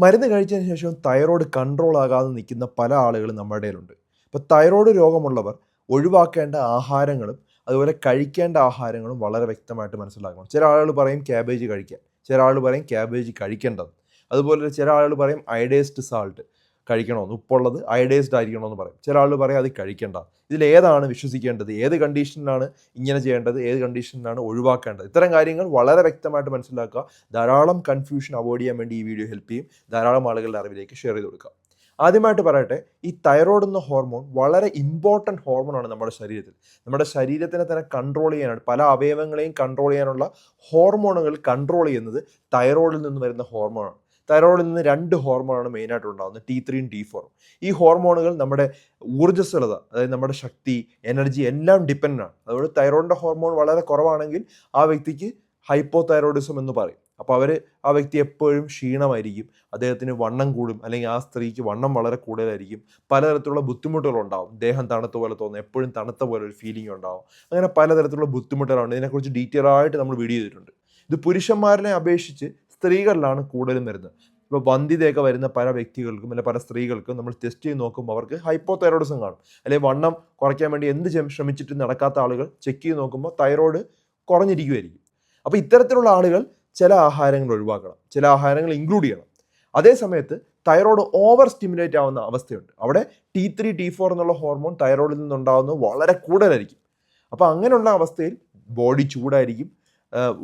മരുന്ന് കഴിച്ചതിന് ശേഷം തൈറോയ്ഡ് കൺട്രോൾ ആകാതെ നിൽക്കുന്ന പല ആളുകളും നമ്മുടെ ഇടയിലുണ്ട്. ഇപ്പോൾ തൈറോയ്ഡ് രോഗമുള്ളവർ ഒഴിവാക്കേണ്ട ആഹാരങ്ങളും അതുപോലെ കഴിക്കേണ്ട ആഹാരങ്ങളും വളരെ വ്യക്തമായിട്ട് മനസ്സിലാക്കണം. ചില ആളുകൾ പറയും ക്യാബേജ് കഴിക്കാൻ. ചില ആളുകൾ പറയും ക്യാബേജ് കഴിക്കേണ്ടത്. അതുപോലെ ചില ആളുകൾ പറയും അയഡൈസ്ഡ് സാൾട്ട് കഴിക്കണമെന്ന് ഉപ്പുള്ളത് അയഡൈസ്ഡ് ആയിരിക്കണമെന്ന് പറയും. ചില ആളുകൾ പറയും അത് കഴിക്കേണ്ട. ഇതിൽ ഏതാണ് വിശ്വസിക്കേണ്ടത്? ഏത് കണ്ടീഷനിലാണ് ഇങ്ങനെ ചെയ്യേണ്ടത്? ഏത് കണ്ടീഷനിലാണ് ഒഴിവാക്കേണ്ടത്? ഇത്തരം കാര്യങ്ങൾ വളരെ വ്യക്തമായിട്ട് മനസ്സിലാക്കുക. ധാരാളം കൺഫ്യൂഷൻ അവോയ്ഡ് ചെയ്യാൻ വേണ്ടി ഈ വീഡിയോ ഹെൽപ്പ് ചെയ്യും. ധാരാളം ആളുകളുടെ അറിവിലേക്ക് ഷെയർ ചെയ്ത് കൊടുക്കുക. ആദ്യമായിട്ട് പറയട്ടെ ഈ തൈറോയ്ഡ് എന്ന ഹോർമോൺ വളരെ ഇമ്പോർട്ടന്റ് ഹോർമോണാണ് നമ്മുടെ ശരീരത്തിൽ. നമ്മുടെ ശരീരത്തിനെ തന്നെ കൺട്രോൾ ചെയ്യാനാണ് പല അവയവങ്ങളെയും കൺട്രോൾ ചെയ്യാനുള്ള ഹോർമോണുകൾ കൺട്രോൾ ചെയ്യുന്നത് തൈറോയിഡിൽ നിന്ന് വരുന്ന ഹോർമോണാണ് തൈറോയിഡിൽ നിന്ന് രണ്ട് ഹോർമോണാണ് മെയിനായിട്ട് ഉണ്ടാകുന്നത് ടി ത്രീയും ടി ഫോറും ഈ ഹോർമോണുകൾ നമ്മുടെ ഊർജസ്വലത അതായത് നമ്മുടെ ശക്തി എനർജി എല്ലാം ഡിപ്പെൻഡ് ആണ്. അതുകൊണ്ട് തൈറോയിഡിന്റെ ഹോർമോൺ വളരെ കുറവാണെങ്കിൽ ആ വ്യക്തിക്ക് ഹൈപ്പോ തൈറോയിഡിസം എന്ന് പറയും. അപ്പോൾ അവർ ആ വ്യക്തി എപ്പോഴും ക്ഷീണമായിരിക്കും അദ്ദേഹത്തിന് വണ്ണം കൂടും അല്ലെങ്കിൽ ആ സ്ത്രീക്ക് വണ്ണം വളരെ കൂടുതലായിരിക്കും. പലതരത്തിലുള്ള ബുദ്ധിമുട്ടുകൾ ബുദ്ധിമുട്ടുകളുണ്ടാവും ദേഹം തണുത്ത പോലെ തോന്നും എപ്പോഴും തണുത്ത പോലെ ഒരു ഫീലിംഗ് ഉണ്ടാവും. അങ്ങനെ പലതരത്തിലുള്ള ബുദ്ധിമുട്ടുകളുണ്ട് ഇതിനെക്കുറിച്ച് ഡീറ്റെയിൽ ആയിട്ട് നമ്മൾ വീഡിയോ ചെയ്തിട്ടുണ്ട്. ഇത് പുരുഷന്മാരിനെ അപേക്ഷിച്ച് സ്ത്രീകളിലാണ് കൂടുതലും വരുന്നത്. ഇപ്പോൾ വന്ധ്യതയൊക്കെ വരുന്ന പല വ്യക്തികൾക്കും അല്ലെങ്കിൽ പല സ്ത്രീകൾക്കും നമ്മൾ ടെസ്റ്റ് ചെയ്ത് നോക്കുമ്പോൾ അവർക്ക് ഹൈപ്പോ തൈറോയിഡിസം കാണും. അല്ലെങ്കിൽ വണ്ണം കുറയ്ക്കാൻ വേണ്ടി എന്ത് ശ്രമിച്ചിട്ട് നടക്കാത്ത ആളുകൾ ചെക്ക് ചെയ്ത് നോക്കുമ്പോൾ തൈറോയിഡ് കുറഞ്ഞിരിക്കുമായിരിക്കും അപ്പോൾ ഇത്തരത്തിലുള്ള ആളുകൾ ചില ആഹാരങ്ങൾ ഒഴിവാക്കണം. ചില ആഹാരങ്ങൾ ഇൻക്ലൂഡ് ചെയ്യണം. അതേ സമയത്ത് തൈറോയ്ഡ് ഓവർ സ്റ്റിമുലേറ്റ് ആവുന്ന അവസ്ഥയുണ്ട്. അവിടെ ടി ത്രീ ടി ഫോർ എന്നുള്ള ഹോർമോൺ തൈറോയിഡിൽ നിന്നുണ്ടാകുന്നത് വളരെ കൂടുതലായിരിക്കും. അപ്പോൾ അങ്ങനെയുള്ള അവസ്ഥയിൽ ബോഡി ചൂടായിരിക്കും.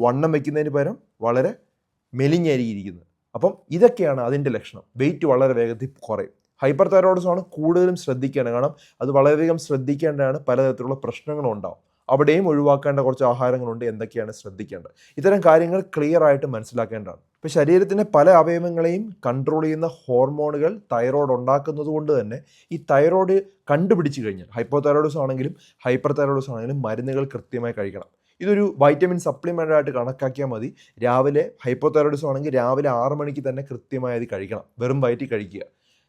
വണ്ണം വയ്ക്കുന്നതിന് പകരം വളരെ മെലിഞ്ഞായിരിക്കും ഇരിക്കുന്നത് അപ്പം ഇതൊക്കെയാണ് അതിന്റെ ലക്ഷണം. വെയിറ്റ് വളരെ വേഗത്തിൽ കുറയും. ഹൈപ്പർ തൈറോയിഡ്സാണ് കൂടുതലും ശ്രദ്ധിക്കേണ്ടത്. കാരണം അത് വളരെയധികം ശ്രദ്ധിക്കേണ്ടതാണ്. പലതരത്തിലുള്ള പ്രശ്നങ്ങളും ഉണ്ടാവും. അവിടെയും ഒഴിവാക്കേണ്ട കുറച്ച് ആഹാരങ്ങളുണ്ട് എന്തൊക്കെയാണ് ശ്രദ്ധിക്കേണ്ടത്. ഇത്തരം കാര്യങ്ങൾ ക്ലിയർ ആയിട്ട് മനസ്സിലാക്കേണ്ടതാണ്. ഇപ്പോൾ ശരീരത്തിന്റെ പല അവയവങ്ങളെയും കൺട്രോൾ ചെയ്യുന്ന ഹോർമോണുകൾ തൈറോയ്ഡ് ഉണ്ടാക്കുന്നത് കൊണ്ട് തന്നെ ഈ തൈറോയ്ഡ് കണ്ടുപിടിച്ച് കഴിഞ്ഞാൽ ഹൈപ്പോ തൈറോയിഡ്സ് ആണെങ്കിലും ഹൈപ്പർ തൈറോയിഡ്സ് ആണെങ്കിലും മരുന്നുകൾ കൃത്യമായി കഴിക്കണം. ഇതൊരു വൈറ്റമിൻ സപ്ലിമെന്റ് ആയിട്ട് കണക്കാക്കിയാൽ മതി. രാവിലെ ഹൈപ്പോതൈറോയിഡിസം ആണെങ്കിൽ രാവിലെ ആറ് മണിക്ക് തന്നെ കൃത്യമായി അത് കഴിക്കണം. വെറും വയറ്റി കഴിക്കുക.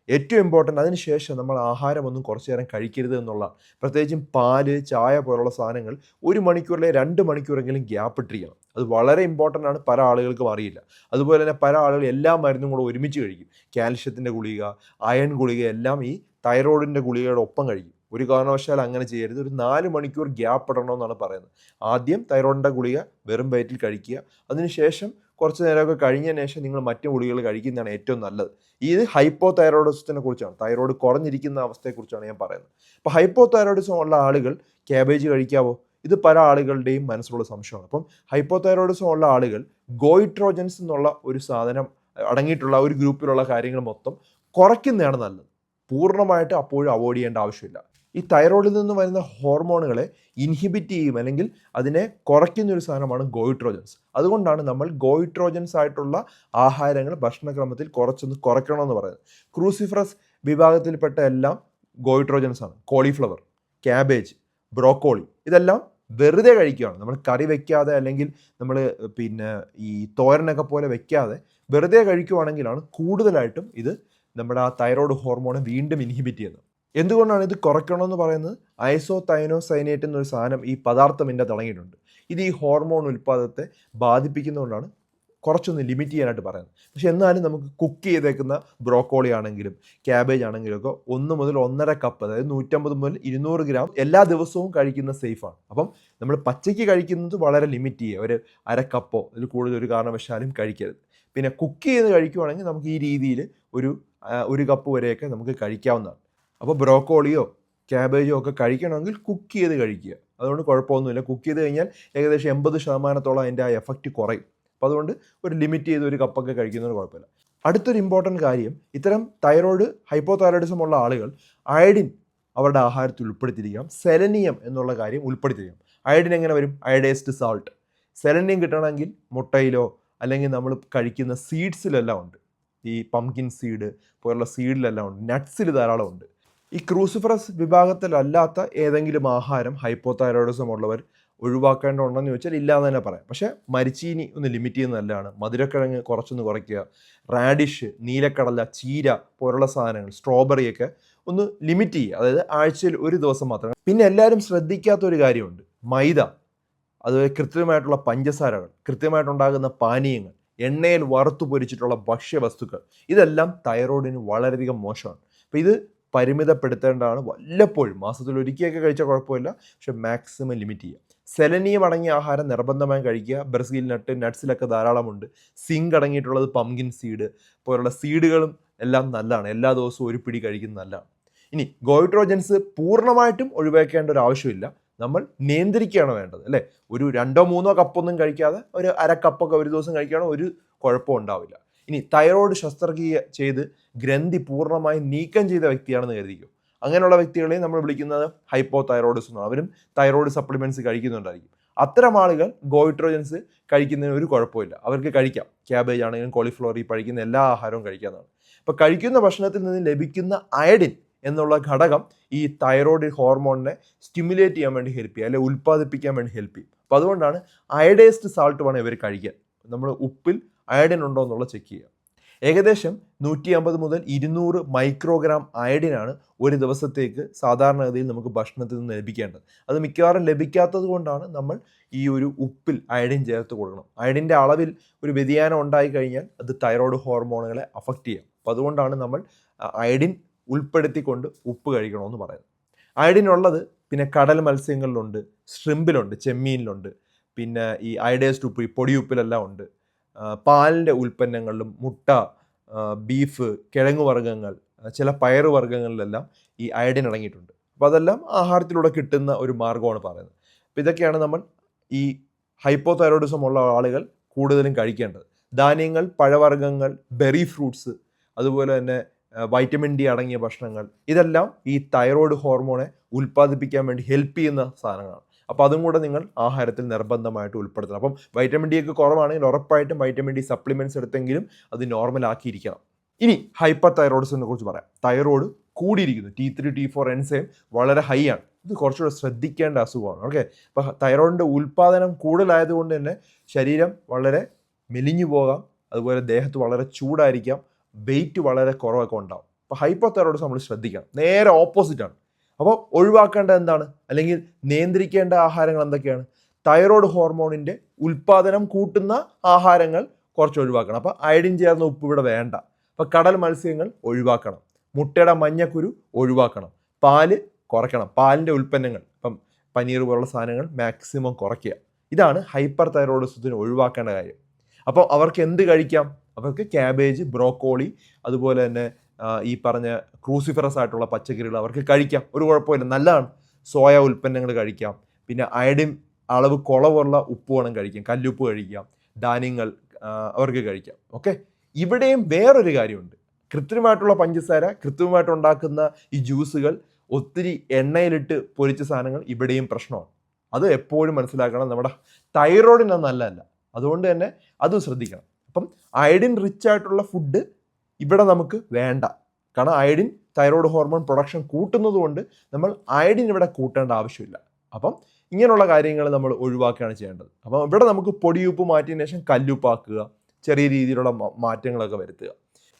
ഏറ്റവും ഇമ്പോർട്ടന്റ് അതിനുശേഷം നമ്മൾ ആഹാരമൊന്നും കുറച്ച് നേരം കഴിക്കരുത് എന്നുള്ള പ്രത്യേകിച്ചും പാൽ ചായ പോലുള്ള സാധനങ്ങൾ ഒരു മണിക്കൂറിലെ രണ്ട് മണിക്കൂറെങ്കിലും ഗ്യാപ്പ് ഇട്ടിരിക്കണം. അത് വളരെ ഇമ്പോർട്ടന്റ് ആണ് പല ആളുകൾക്കും അറിയില്ല. അതുപോലെ തന്നെ പല ആളുകൾ എല്ലാ മരുന്നും കൂടെ ഒരുമിച്ച് കഴിക്കും. കാൽഷ്യത്തിന്റെ ഗുളിക അയൺ ഗുളിക എല്ലാം ഈ തൈറോയിഡിന്റെ ഗുളികയുടെ ഒപ്പം കഴിക്കും. ഒരു കാരണവശാൽ അങ്ങനെ ചെയ്യരുത്. ഒരു നാല് മണിക്കൂർ ഗ്യാപ്പ് ഇടണമെന്നാണ് പറയുന്നത്. ആദ്യം തൈറോയിഡിന്റെ ഗുളിക വെറും വയറ്റിൽ കഴിക്കുക. അതിനുശേഷം കുറച്ച് നേരമൊക്കെ കഴിഞ്ഞതിന് ശേഷം നിങ്ങൾ മറ്റു ഗുളികൾ കഴിക്കുന്നതാണ് ഏറ്റവും നല്ലത്. ഇത് ഹൈപ്പോ തൈറോയിഡിസത്തിനെ കുറിച്ചാണ് തൈറോയിഡ് കുറഞ്ഞിരിക്കുന്ന അവസ്ഥയെക്കുറിച്ചാണ് ഞാൻ പറയുന്നത്. അപ്പോൾ ഹൈപ്പോ തൈറോയിഡിസം ഉള്ള ആളുകൾ ക്യാബേജ് കഴിക്കാവോ? ഇത് പല ആളുകളുടെയും മനസ്സിലുള്ള സംശയമാണ്. അപ്പം ഹൈപ്പോ തൈറോയിഡിസം ഉള്ള ആളുകൾ ഗോയിട്രോജൻസ് എന്നുള്ള ഒരു സാധനം അടങ്ങിയിട്ടുള്ള ഒരു ഗ്രൂപ്പിലുള്ള കാര്യങ്ങൾ മൊത്തം കുറയ്ക്കുന്നതാണ് നല്ലത്. പൂർണമായിട്ട് അപ്പോഴും അവോയ്ഡ് ചെയ്യേണ്ട ആവശ്യമില്ല. ഈ തൈറോയിഡിൽ നിന്ന് വരുന്ന ഹോർമോണുകളെ ഇൻഹിബിറ്റ് ചെയ്യും അല്ലെങ്കിൽ അതിനെ കുറയ്ക്കുന്ന ഒരു സാധനമാണ് ഗോയിട്രോജൻസ് അതുകൊണ്ടാണ് നമ്മൾ ഗോയിട്രോജൻസ് ആയിട്ടുള്ള ആഹാരങ്ങൾ ഭക്ഷണക്രമത്തിൽ കുറച്ചൊന്ന് കുറയ്ക്കണമെന്ന് പറയുന്നത്. ക്രൂസിഫറസ് വിഭാഗത്തിൽപ്പെട്ട എല്ലാം ഗോയിട്രോജൻസ് ആണ്. കോളിഫ്ലവർ ക്യാബേജ് ബ്രോക്കോളി ഇതെല്ലാം വെറുതെ കഴിക്കുകയാണ്. നമ്മൾ കറി വെക്കാതെ അല്ലെങ്കിൽ നമ്മൾ പിന്നെ ഈ തോരനൊക്കെ പോലെ വെക്കാതെ വെറുതെ കഴിക്കുവാണെങ്കിലാണ് കൂടുതലായിട്ടും ഇത് നമ്മുടെ ആ തൈറോയ്ഡ് ഹോർമോണെ വീണ്ടും ഇൻഹിബിറ്റ് ചെയ്യുന്നത്. എന്തുകൊണ്ടാണ് ഇത് കുറയ്ക്കണമെന്ന് പറയുന്നത്? ഐസോ തൈനോസൈനേറ്റ് എന്നൊരു സാധനം ഈ പദാർത്ഥം ഇതിന്റെ തുടങ്ങിയിട്ടുണ്ട്. ഇത് ഈ ഹോർമോൺ ഉൽപ്പാദനത്തെ ബാധിപ്പിക്കുന്നതുകൊണ്ടാണ് കുറച്ചൊന്ന് ലിമിറ്റ് ചെയ്യാനായിട്ട് പറയുന്നത്. പക്ഷേ എന്നാലും നമുക്ക് കുക്ക് ചെയ്തേക്കുന്ന ബ്രോക്കോളി ആണെങ്കിലും ക്യാബേജ് ആണെങ്കിലും ഒക്കെ ഒന്ന് മുതൽ ഒന്നര കപ്പ് അതായത് നൂറ്റമ്പത് മുതൽ ഇരുന്നൂറ് ഗ്രാം എല്ലാ ദിവസവും കഴിക്കുന്ന സേഫാണ്. അപ്പം നമ്മൾ പച്ചയ്ക്ക് കഴിക്കുന്നത് വളരെ ലിമിറ്റ് ചെയ്യുക. ഒരു അര കപ്പോ ഇതിൽ കൂടുതൽ ഒരു കാരണവശാലും കഴിക്കരുത്. പിന്നെ കുക്ക് ചെയ്ത് കഴിക്കുവാണെങ്കിൽ നമുക്ക് ഈ രീതിയിൽ ഒരു ഒരു കപ്പ് വരെയൊക്കെ നമുക്ക് കഴിക്കാവുന്നതാണ്. അപ്പോൾ ബ്രോക്കോളിയോ ക്യാബേജോ ഒക്കെ കഴിക്കണമെങ്കിൽ കുക്ക് ചെയ്ത് കഴിക്കുക. അതുകൊണ്ട് കുഴപ്പമൊന്നുമില്ല. കുക്ക് ചെയ്ത് കഴിഞ്ഞാൽ ഏകദേശം എൺപത് ശതമാനത്തോളം അതിന്റെ ആ എഫക്റ്റ് കുറയും. അപ്പോൾ അതുകൊണ്ട് ഒരു ലിമിറ്റ് ചെയ്ത് ഒരു കപ്പൊക്കെ കഴിക്കുന്നതിന് കുഴപ്പമില്ല. അടുത്തൊരു ഇമ്പോർട്ടന്റ് കാര്യം ഇത്തരം തൈറോയ്ഡ് ഹൈപ്പോ തൈറോയിഡിസം ഉള്ള ആളുകൾ അയഡിൻ അവരുടെ ആഹാരത്തിൽ ഉൾപ്പെടുത്തിയിരിക്കാം സെലനിയം എന്നുള്ള കാര്യം ഉൾപ്പെടുത്തിയിരിക്കാം അയഡിൻ എങ്ങനെ വരും? അയഡൈസ്ഡ് സാൾട്ട് സെലനിയം കിട്ടണമെങ്കിൽ മുട്ടയിലോ അല്ലെങ്കിൽ നമ്മൾ കഴിക്കുന്ന സീഡ്സിലെല്ലാം ഉണ്ട്. ഈ പംകിൻ സീഡ് പോലുള്ള സീഡിലെല്ലാം ഉണ്ട്. നട്ട്സിൽ ധാരാളം ഉണ്ട്. ഈ ക്രൂസിഫറസ് വിഭാഗത്തിലല്ലാത്ത ഏതെങ്കിലും ആഹാരം ഹൈപ്പോതൈറോയിഡിസം ഉള്ളവർ ഒഴിവാക്കേണ്ടതുണ്ടെന്ന് ചോദിച്ചാൽ ഇല്ല എന്ന് തന്നെ പറയാം. പക്ഷേ മരിച്ചീനി ഒന്ന് ലിമിറ്റ് ചെയ്യുന്ന നല്ലതാണ്. മധുരക്കിഴങ്ങ് കുറച്ചൊന്ന് കുറയ്ക്കുക റാഡിഷ് നീലക്കടല ചീര പോലുള്ള സാധനങ്ങൾ സ്ട്രോബെറിയൊക്കെ ഒന്ന് ലിമിറ്റ് ചെയ്യുക. അതായത് ആഴ്ചയിൽ ഒരു ദിവസം മാത്രം. പിന്നെ എല്ലാവരും ശ്രദ്ധിക്കാത്ത ഒരു കാര്യമുണ്ട്. മൈദ അതുപോലെ കൃത്രിമമായിട്ടുള്ള പഞ്ചസാരകൾ കൃത്യമായിട്ടുണ്ടാകുന്ന പാനീയങ്ങൾ എണ്ണയിൽ വറുത്തു പൊരിച്ചിട്ടുള്ള ഭക്ഷ്യവസ്തുക്കൾ ഇതെല്ലാം തൈറോയിഡിന് വളരെയധികം മോശമാണ്. അപ്പോൾ ഇത് പരിമിതപ്പെടുത്തേണ്ടതാണ്. വല്ലപ്പോഴും മാസത്തിൽ ഒരിക്കലൊക്കെ കഴിച്ചാൽ കുഴപ്പമില്ല. പക്ഷെ മാക്സിമം ലിമിറ്റ് ചെയ്യുക സെലനിയം അടങ്ങിയ ആഹാരം നിർബന്ധമായും കഴിക്കുക. ബ്രസീൽ നട്ട് നട്ട്സിലൊക്കെ ധാരാളമുണ്ട്. സിങ്ക് അടങ്ങിയിട്ടുള്ളത് പംകിൻ സീഡ് പോലുള്ള സീഡുകളും എല്ലാം നല്ലതാണ്. എല്ലാ ദിവസവും ഒരു പിടി കഴിക്കുന്നത് നല്ലതാണ്. ഇനി ഗോയിട്രോജൻസ് പൂർണമായിട്ടും ഒഴിവാക്കേണ്ട ഒരു ആവശ്യമില്ല. നമ്മൾ നിയന്ത്രിക്കുകയാണ് വേണ്ടത് അല്ലേ? ഒരു രണ്ടോ മൂന്നോ കപ്പൊന്നും കഴിക്കാതെ ഒരു അര കപ്പൊക്കെ ഒരു ദിവസം കഴിക്കുകയാണെങ്കിൽ ഒരു കുഴപ്പവും ഉണ്ടാവില്ല. ഇനി തൈറോയ്ഡ് ശസ്ത്രക്രിയ ചെയ്ത് ഗ്രന്ഥി പൂർണമായി നീക്കം ചെയ്ത വ്യക്തിയാണെന്ന് കരുതിക്കും? അങ്ങനെയുള്ള വ്യക്തികളെയും നമ്മൾ വിളിക്കുന്നത് ഹൈപ്പോ തൈറോയ്ഡ്സ് എന്നാണ് അവരും തൈറോയ്ഡ് സപ്ലിമെന്റ്സ് കഴിക്കുന്നുണ്ടായിരിക്കും. അത്തരം ആളുകൾ ഗോയിട്രോജൻസ് കഴിക്കുന്നതിന് ഒരു കുഴപ്പമില്ല. അവർക്ക് കഴിക്കാം. ക്യാബേജ് ആണെങ്കിലും കോളിഫ്ലവർ ഈ കഴിക്കുന്ന എല്ലാ ആഹാരവും കഴിക്കാവുന്നതാണ്. അപ്പോൾ കഴിക്കുന്ന ഭക്ഷണത്തിൽ നിന്ന് ലഭിക്കുന്ന അയഡിൻ എന്നുള്ള ഘടകം ഈ തൈറോയ്ഡ് ഹോർമോണിനെ സ്റ്റിമുലേറ്റ് ചെയ്യാൻ വേണ്ടി ഹെൽപ്പ് ചെയ്യുക അല്ലെങ്കിൽ ഉൽപ്പാദിപ്പിക്കാൻ വേണ്ടി ഹെൽപ്പ് ചെയ്യും. അപ്പോൾ അതുകൊണ്ടാണ് അയഡൈസ്ഡ് സാൾട്ട് വേണം ഇവർ കഴിക്കാൻ. നമ്മൾ ഉപ്പിൽ അയഡിൻ ഉണ്ടോ എന്നുള്ളത് ചെക്ക് ചെയ്യുക ഏകദേശം നൂറ്റി അമ്പത് മുതൽ ഇരുന്നൂറ് മൈക്രോഗ്രാം അയഡിനാണ് ഒരു ദിവസത്തേക്ക് സാധാരണഗതിയിൽ നമുക്ക് ഭക്ഷണത്തിൽ നിന്ന് ലഭിക്കേണ്ടത്. അത് മിക്കവാറും ലഭിക്കാത്തത് കൊണ്ടാണ് നമ്മൾ ഈ ഒരു ഉപ്പിൽ അയഡിൻ ചേർത്ത് കൊടുക്കണം. അയഡിന്റെ അളവിൽ ഒരു വ്യതിയാനം ഉണ്ടായി കഴിഞ്ഞാൽ അത് തൈറോയ്ഡ് ഹോർമോണുകളെ അഫക്റ്റ് ചെയ്യാം. അപ്പോൾ അതുകൊണ്ടാണ് നമ്മൾ അയഡിൻ ഉൾപ്പെടുത്തിക്കൊണ്ട് ഉപ്പ് കഴിക്കണമെന്ന് പറയുന്നത്. അയഡിൻ ഉള്ളത് പിന്നെ കടൽ മത്സ്യങ്ങളിലുണ്ട് ഷ്രിമ്പിലുണ്ട് ചെമ്മീനിലുണ്ട് പിന്നെ ഈ അയഡൈസ്ഡ് ഉപ്പ് ഈ പൊടിയുപ്പിലെല്ലാം ഉണ്ട്. പാലിന്റെ ഉൽപ്പന്നങ്ങളിലും മുട്ട ബീഫ് കിഴങ്ങ് വർഗങ്ങൾ ചില പയറുവർഗങ്ങളിലെല്ലാം ഈ അയഡിൻ അടങ്ങിയിട്ടുണ്ട്. അപ്പോൾ അതെല്ലാം ആഹാരത്തിലൂടെ കിട്ടുന്ന ഒരു മാർഗമാണ് പറയുന്നത്. അപ്പോൾ ഇതൊക്കെയാണ് നമ്മൾ ഈ ഹൈപ്പോതൈറോയിഡിസം ഉള്ള ആളുകൾ കൂടുതലും കഴിക്കേണ്ടത്. ധാന്യങ്ങൾ പഴവർഗങ്ങൾ ബെറി ഫ്രൂട്ട്സ് അതുപോലെ തന്നെ വൈറ്റമിൻ ഡി അടങ്ങിയ ഭക്ഷണങ്ങൾ ഇതെല്ലാം ഈ തൈറോയ്ഡ് ഹോർമോണെ ഉൽപ്പാദിപ്പിക്കാൻ വേണ്ടി ഹെൽപ്പ് ചെയ്യുന്ന സാധനങ്ങളാണ്. അപ്പോൾ അതും കൂടെ നിങ്ങൾ ആഹാരത്തിൽ നിർബന്ധമായിട്ട് ഉൾപ്പെടുത്തണം. അപ്പം വൈറ്റമിൻ ഡി ഒക്കെ കുറവാണെങ്കിൽ ഉറപ്പായിട്ടും വൈറ്റമിൻ ഡി സപ്ലിമെന്റ്സ് എടുത്തെങ്കിലും അത് നോർമൽ ആക്കിയിരിക്കണം. ഇനി ഹൈപ്പർ തൈറോയിഡ്സിനെ കുറിച്ച് പറയാം. Thyroid കൂടിയിരിക്കുന്നു. T three T four enzyme വളരെ ഹൈ ആണ്. ഇത് കുറച്ചുകൂടെ ശ്രദ്ധിക്കേണ്ട അസുഖമാണ്. ഓക്കെ അപ്പോൾ തൈറോയിഡിന്റെ ഉൽപ്പാദനം കൂടുതലായതുകൊണ്ട് തന്നെ ശരീരം വളരെ മെലിഞ്ഞു പോകാം. അതുപോലെ ദേഹത്ത് വളരെ ചൂടായിരിക്കാം. വെയിറ്റ് വളരെ കുറവൊക്കെ ഉണ്ടാവും. അപ്പോൾ ഹൈപ്പർ തൈറോയിഡ്സ് നമ്മൾ ശ്രദ്ധിക്കണം. നേരെ ഓപ്പോസിറ്റാണ് അപ്പോൾ ഒഴിവാക്കേണ്ട എന്താണ്? അല്ലെങ്കിൽ നിയന്ത്രിക്കേണ്ട ആഹാരങ്ങൾ എന്തൊക്കെയാണ്? തൈറോയ്ഡ് ഹോർമോണിന്റെ ഉൽപ്പാദനം കൂട്ടുന്ന ആഹാരങ്ങൾ കുറച്ച് ഒഴിവാക്കണം. അപ്പോൾ അയഡിൻ ചേർന്ന ഉപ്പ് ഇവിടെ വേണ്ട. അപ്പോൾ കടൽ മത്സ്യങ്ങൾ ഒഴിവാക്കണം. മുട്ടയുടെ മഞ്ഞക്കുരു ഒഴിവാക്കണം. പാൽ കുറയ്ക്കണം. പാലിന്റെ ഉൽപ്പന്നങ്ങൾ ഇപ്പം പനീർ പോലുള്ള സാധനങ്ങൾ മാക്സിമം കുറയ്ക്കുക. ഇതാണ് ഹൈപ്പർ തൈറോയിഡിസത്തിന് ഒഴിവാക്കേണ്ട കാര്യം. അപ്പോൾ അവർക്ക് എന്ത് കഴിക്കാം? അവർക്ക് ക്യാബേജ് ബ്രോക്കോളി അതുപോലെ തന്നെ ഈ പറഞ്ഞ ക്രൂസിഫറസ് ആയിട്ടുള്ള പച്ചക്കറികൾ അവർക്ക് കഴിക്കാം. ഒരു കുഴപ്പമില്ല നല്ലതാണ്. സോയ ഉൽപ്പന്നങ്ങൾ കഴിക്കാം. പിന്നെ അയഡിൻ അളവ് കുറവുള്ള ഉപ്പ് വേണം കഴിക്കാം കല്ലുപ്പ് കഴിക്കാം. ധാന്യങ്ങൾ അവർക്ക് കഴിക്കാം. ഓക്കെ? ഇവിടെയും വേറൊരു കാര്യമുണ്ട്. കൃത്രിമമായിട്ടുള്ള പഞ്ചസാര കൃത്രിമമായിട്ട് ഉണ്ടാക്കുന്ന ഈ ജ്യൂസുകൾ ഒത്തിരി എണ്ണയിലിട്ട് പൊരിച്ച സാധനങ്ങൾ ഇവിടെയും പ്രശ്നമാണ്. അത് എപ്പോഴും മനസ്സിലാക്കണം. നമ്മുടെ തൈറോയിഡിന് നല്ലതല്ല. അതുകൊണ്ട് തന്നെ അത് ശ്രദ്ധിക്കണം. അപ്പം അയഡിൻ റിച്ച് ആയിട്ടുള്ള ഫുഡ് ഇവിടെ നമുക്ക് വേണ്ട. കാരണം അയഡിൻ തൈറോയ്ഡ് ഹോർമോൺ പ്രൊഡക്ഷൻ കൂട്ടുന്നതുകൊണ്ട് നമ്മൾ അയഡിൻ ഇവിടെ കൂട്ടേണ്ട ആവശ്യമില്ല. അപ്പം ഇങ്ങനെയുള്ള കാര്യങ്ങൾ നമ്മൾ ഒഴിവാക്കുകയാണ് ചെയ്യേണ്ടത്. അപ്പം ഇവിടെ നമുക്ക് പൊടിയുപ്പ് മാറ്റിയതിന് ശേഷം കല്ലുപ്പാക്കുക ചെറിയ രീതിയിലുള്ള മാറ്റങ്ങളൊക്കെ വരുത്തുക.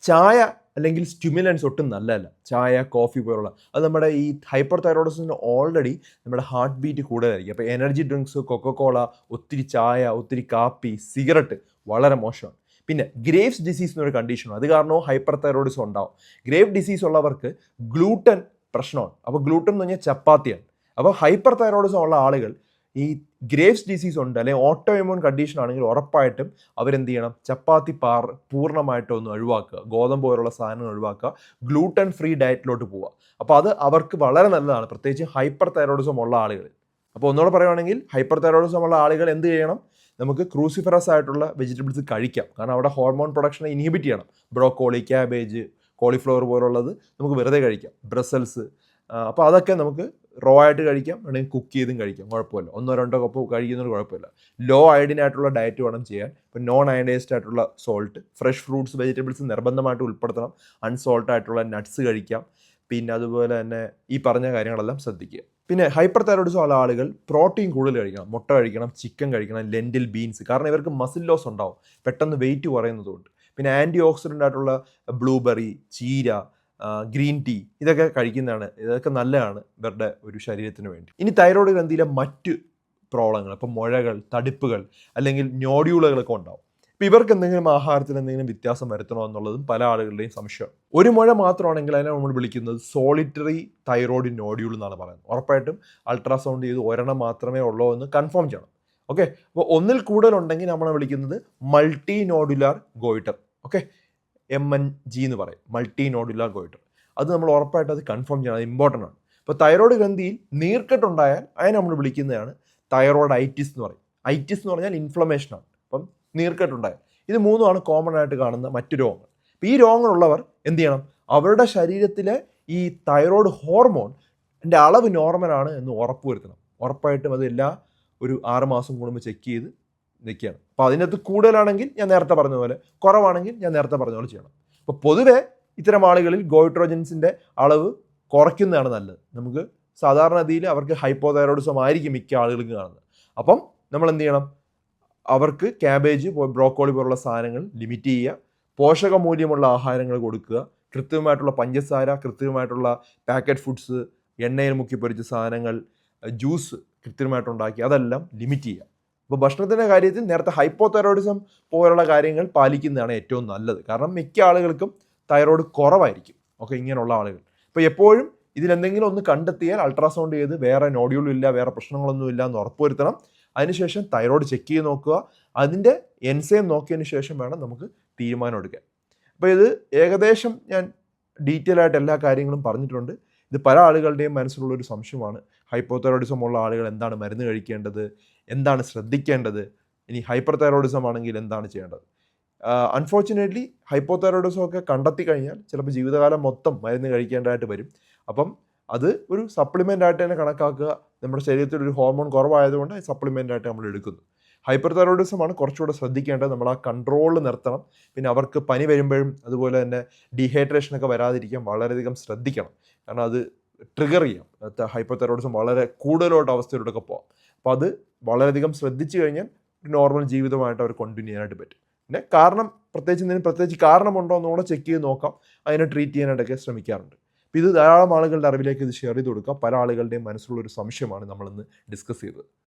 ചായ അല്ലെങ്കിൽ സ്റ്റിമുലൻസ് ഒട്ടും നല്ലതല്ല. ചായ കോഫി പോലുള്ള. അത് നമ്മുടെ ഈ ഹൈപ്പർ തൈറോയിഡസിന് ഓൾറെഡി നമ്മുടെ ഹാർട്ട് ബീറ്റ് കൂടുതലായിരിക്കും. അപ്പോൾ എനർജി ഡ്രിങ്ക്സ് കൊക്കക്കോള ഒത്തിരി ചായ ഒത്തിരി കാപ്പി സിഗരറ്റ് വളരെ മോശമാണ്. പിന്നെ ഗ്രേവ്സ് ഡിസീസ് എന്നൊരു കണ്ടീഷനാണ് അത് കാരണവും ഹൈപ്പർ തൈറോയിഡിസം ഉണ്ടാവും. ഗ്രേവ് ഡിസീസ് ഉള്ളവർക്ക് ഗ്ലൂട്ടൻ പ്രശ്നമാണ്. അപ്പോൾ ഗ്ലൂട്ടൻ എന്ന് പറഞ്ഞാൽ ചപ്പാത്തിയാണ്. അപ്പോൾ ഹൈപ്പർ തൈറോയിഡിസം ഉള്ള ആളുകൾ ഈ ഗ്രേവ്സ് ഡിസീസ് ഉണ്ട് അല്ലെങ്കിൽ ഓട്ടോ ഇമ്യൂൺ കണ്ടീഷൻ ആണെങ്കിൽ ഉറപ്പായിട്ടും അവരെന്ത് ചെയ്യണം? ചപ്പാത്തി പാർ പൂർണമായിട്ടും ഒന്ന് ഒഴിവാക്കുക. ഗോതമ്പ് പോലുള്ള സാധനങ്ങൾ ഒഴിവാക്കുക. ഗ്ലൂട്ടൻ ഫ്രീ ഡയറ്റിലോട്ട് പോവുക. അപ്പോൾ അത് അവർക്ക് വളരെ നല്ലതാണ്. പ്രത്യേകിച്ച് ഹൈപ്പർ തൈറോയിഡിസം ഉള്ള ആളുകൾ അപ്പോൾ ഒന്നുകൂടെ പറയുകയാണെങ്കിൽ ഹൈപ്പർ തൈറോയിഡിസം ഉള്ള ആളുകൾ എന്ത് ചെയ്യണം? നമുക്ക് ക്രൂസിഫറസ് ആയിട്ടുള്ള വെജിറ്റബിൾസ് കഴിക്കാം. കാരണം അവിടെ ഹോർമോൺ പ്രൊഡക്ഷനെ ഇൻഹിബിറ്റ് ചെയ്യണം. ബ്രോക്കോളി ക്യാബേജ് കോളിഫ്ലവർ പോലുള്ളത് നമുക്ക് വെറുതെ കഴിക്കാം. ബ്രസൽസ് അപ്പോൾ അതൊക്കെ നമുക്ക് റോ ആയിട്ട് കഴിക്കാം. അല്ലെങ്കിൽ കുക്ക് ചെയ്തും കഴിക്കാം. കുഴപ്പമില്ല. ഒന്നോ രണ്ടോ കപ്പ് കഴിക്കുന്നതിന് കുഴപ്പമില്ല. ലോ അയഡിൻ ആയിട്ടുള്ള ഡയറ്റ് വേണം ചെയ്യാൻ. ഇപ്പം നോൺ അയഡൈസ്ഡ് ആയിട്ടുള്ള സോൾട്ട് ഫ്രഷ് ഫ്രൂട്ട്സ് വെജിറ്റബിൾസ് നിർബന്ധമായിട്ട് ഉൾപ്പെടുത്തണം. അൺസോൾട്ട് ആയിട്ടുള്ള നട്ട്സ് കഴിക്കാം. പിന്നെ അതുപോലെ തന്നെ ഈ പറഞ്ഞ കാര്യങ്ങളെല്ലാം ശ്രദ്ധിക്കുക. പിന്നെ ഹൈപ്പർ തൈറോയിഡിസം ഉള്ള ആളുകൾ പ്രോട്ടീൻ കൂടുതൽ കഴിക്കണം മുട്ട കഴിക്കണം ചിക്കൻ കഴിക്കണം ലെന്റിൽ ബീൻസ്. കാരണം ഇവർക്ക് മസിൽ ലോസ് ഉണ്ടാവും പെട്ടെന്ന് വെയിറ്റ് കുറയുന്നതുകൊണ്ട് പിന്നെ ആന്റി ഓക്സിഡന്റ് ആയിട്ടുള്ള ബ്ലൂബെറി ചീര ഗ്രീൻ ടീ ഇതൊക്കെ കഴിക്കുന്നതാണ് ഇതൊക്കെ നല്ലതാണ് ഇവരുടെ ഒരു ശരീരത്തിന് വേണ്ടി. ഇനി തൈറോയ്ഡ് ഗ്രന്ഥിയിലെ മറ്റ് പ്രോബ്ലങ്ങൾ ഇപ്പം മുഴകൾ തടിപ്പുകൾ അല്ലെങ്കിൽ ഞോഡ്യൂളുകളൊക്കെ ഉണ്ടാവും. ഇപ്പം ഇവർക്ക് എന്തെങ്കിലും ആഹാരത്തിൽ എന്തെങ്കിലും വ്യത്യാസം വരുത്തണോ എന്നുള്ളതും പല ആളുകളുടെയും സംശയം. ഒരു മുഴ മാത്രമാണെങ്കിൽ അതിനെ നമ്മൾ വിളിക്കുന്നത് സോളിറ്ററി തൈറോയിഡ് നോഡ്യൂൾ എന്നാണ് പറയുന്നത്. ഉറപ്പായിട്ടും അൾട്രാസൗണ്ട് ചെയ്ത് ഒരെണ്ണം മാത്രമേ ഉള്ളൂ എന്ന് കൺഫേം ചെയ്യണം. ഓക്കെ അപ്പോൾ ഒന്നിൽ കൂടുതലുണ്ടെങ്കിൽ നമ്മളെ വിളിക്കുന്നത് multi nodular goitre okay M N G എന്ന് പറയും. മൾട്ടി നോഡുലാർ ഗോയിറ്റർ അത് നമ്മൾ ഉറപ്പായിട്ട് അത് കൺഫേം ചെയ്യണം. അത് ഇമ്പോർട്ടന്റ് ആണ്. ഇപ്പോൾ തൈറോയ്ഡ് ഗ്രന്ഥിയിൽ നീർക്കെട്ടുണ്ടായാൽ അതിനെ നമ്മൾ വിളിക്കുന്നതാണ് തൈറോയ്ഡ് ഐറ്റിസ് എന്ന് പറയും. ഐറ്റിസ് എന്ന് പറഞ്ഞാൽ ഇൻഫ്ലമേഷനാണ് അപ്പം നീർക്കെട്ടുണ്ടായാൽ ഇത് മൂന്നുമാണ് കോമൺ ആയിട്ട് കാണുന്ന മറ്റു രോഗങ്ങൾ. ഈ രോഗങ്ങളുള്ളവർ എന്ത് ചെയ്യണം? അവരുടെ ശരീരത്തിലെ ഈ തൈറോയ്ഡ് ഹോർമോൺ എന്റെ അളവ് നോർമലാണ് എന്ന് ഉറപ്പ് വരുത്തണം. ഉറപ്പായിട്ടും അത് ഒരു ആറുമാസം കൂടുമ്പോൾ ചെക്ക് ചെയ്ത് നിൽക്കുകയാണ്. അപ്പോൾ അതിനകത്ത് കൂടുതലാണെങ്കിൽ ഞാൻ നേരത്തെ പറഞ്ഞ പോലെ കുറവാണെങ്കിൽ ഞാൻ നേരത്തെ പറഞ്ഞ പോലെ ചെയ്യണം. അപ്പോൾ പൊതുവെ ഇത്തരം ആളുകളിൽ ഗോയിട്രോജൻസിന്റെ അളവ് കുറയ്ക്കുന്നതാണ് നല്ലത്. നമുക്ക് സാധാരണ രീതിയിൽ അവർക്ക് ഹൈപ്പോതൈറോയിഡിസം ആയിരിക്കും മിക്ക ആളുകൾക്ക് കാണുന്നത്. അപ്പം നമ്മൾ എന്ത് ചെയ്യണം? അവർക്ക് ക്യാബേജ് ബ്രോക്കോളി പോലുള്ള സാധനങ്ങൾ ലിമിറ്റ് ചെയ്യുക. പോഷകമൂല്യമുള്ള ആഹാരങ്ങൾ കൊടുക്കുക. കൃത്യമായിട്ടുള്ള പഞ്ചസാര കൃത്യമായിട്ടുള്ള പാക്കറ്റ് ഫുഡ്സ് എണ്ണയിൽ മുക്കി പൊരിച്ച സാധനങ്ങൾ ജ്യൂസ് കൃത്യമായിട്ടുണ്ടാക്കി അതെല്ലാം ലിമിറ്റ് ചെയ്യുക. അപ്പോൾ ഭക്ഷണത്തിന്റെ കാര്യത്തിൽ നേരത്തെ ഹൈപ്പോതൈറോയിഡിസം പോലുള്ള കാര്യങ്ങൾ പാലിക്കുന്നതാണ് ഏറ്റവും നല്ലത്. കാരണം മിക്ക ആളുകൾക്കും തൈറോയ്ഡ് കുറവായിരിക്കും. ഓക്കെ ഇങ്ങനെയുള്ള ആളുകൾ. അപ്പോൾ എപ്പോഴും ഇതിലെന്തെങ്കിലും ഒന്ന് കണ്ടെത്തിയാൽ അൾട്രാസൗണ്ട് ചെയ്ത് വേറെ നോഡ്യൂളും ഇല്ല വേറെ പ്രശ്നങ്ങളൊന്നും ഇല്ല എന്ന് ഉറപ്പുവരുത്തണം. അതിനുശേഷം തൈറോയ്ഡ് ചെക്ക് ചെയ്ത് നോക്കുക. അതിന്റെ എൻസൈം നോക്കിയതിന് ശേഷം വേണം നമുക്ക് തീരുമാനം എടുക്കാൻ. അപ്പോൾ ഇത് ഏകദേശം ഞാൻ ഡീറ്റെയിൽ ആയിട്ട് എല്ലാ കാര്യങ്ങളും പറഞ്ഞിട്ടുണ്ട്. ഇത് പല ആളുകളുടെയും മനസ്സിലുള്ള ഒരു സംശയമാണ്. ഹൈപ്പോതൈറോയിഡിസം ഉള്ള ആളുകൾ എന്താണ് മരുന്ന് കഴിക്കേണ്ടത്? എന്താണ് ശ്രദ്ധിക്കേണ്ടത്? ഇനി ഹൈപ്പർ തൈറോയിഡിസം ആണെങ്കിൽ എന്താണ് ചെയ്യേണ്ടത്? അൺഫോർച്ചുനേറ്റ്ലി ഹൈപ്പോതൈറോയിഡിസം ഒക്കെ കണ്ടെത്തി കഴിഞ്ഞാൽ ചിലപ്പോൾ ജീവിതകാലം മൊത്തം മരുന്ന് കഴിക്കേണ്ടതായിട്ട് വരും. അപ്പം അത് ഒരു സപ്ലിമെന്റ് ആയിട്ട് തന്നെ കണക്കാക്കുക. നമ്മുടെ ശരീരത്തിൽ ഒരു ഹോർമോൺ കുറവായതുകൊണ്ട് സപ്ലിമെന്റ് ആയിട്ട് നമ്മൾ എടുക്കുന്നു. ഹൈപ്പർ തൈറോയിഡിസമാണ് കുറച്ചുകൂടെ ശ്രദ്ധിക്കേണ്ടത്. നമ്മൾ ആ കൺട്രോൾ നിർത്തണം. പിന്നെ അവർക്ക് പനി വരുമ്പോഴും അതുപോലെ തന്നെ ഡീഹൈഡ്രേഷൻ ഒക്കെ വരാതിരിക്കാൻ വളരെയധികം ശ്രദ്ധിക്കണം. കാരണം അത് ട്രിഗർ ചെയ്യാം. ഹൈപ്പർ തൈറോയിഡിസം വളരെ കൂടുതലോട്ട് അവസ്ഥയിലൂടെയൊക്കെ പോകാം അപ്പോൾ അത് വളരെയധികം ശ്രദ്ധിച്ചു കഴിഞ്ഞാൽ ഒരു നോർമൽ ജീവിതമായിട്ട് അവർ കണ്ടിന്യൂ ചെയ്യാനായിട്ട് പറ്റും. പിന്നെ കാരണം പ്രത്യേകിച്ച് എന്തെങ്കിലും പ്രത്യേകിച്ച് കാരണമുണ്ടോ എന്നുകൂടെ ചെക്ക് ചെയ്ത് നോക്കാം. അതിനെ ട്രീറ്റ് ചെയ്യാനായിട്ടൊക്കെ ശ്രമിക്കാറുണ്ട്. അപ്പോൾ ഇത് ധാരാളം ആളുകളുടെ അറിവിലേക്ക് ഇത് ഷെയർ ചെയ്ത് കൊടുക്കുക. പല ആളുകളുടെയും മനസ്സിലുള്ള ഒരു സംശയമാണ് നമ്മളിന്ന് ഡിസ്കസ് ചെയ്തത്.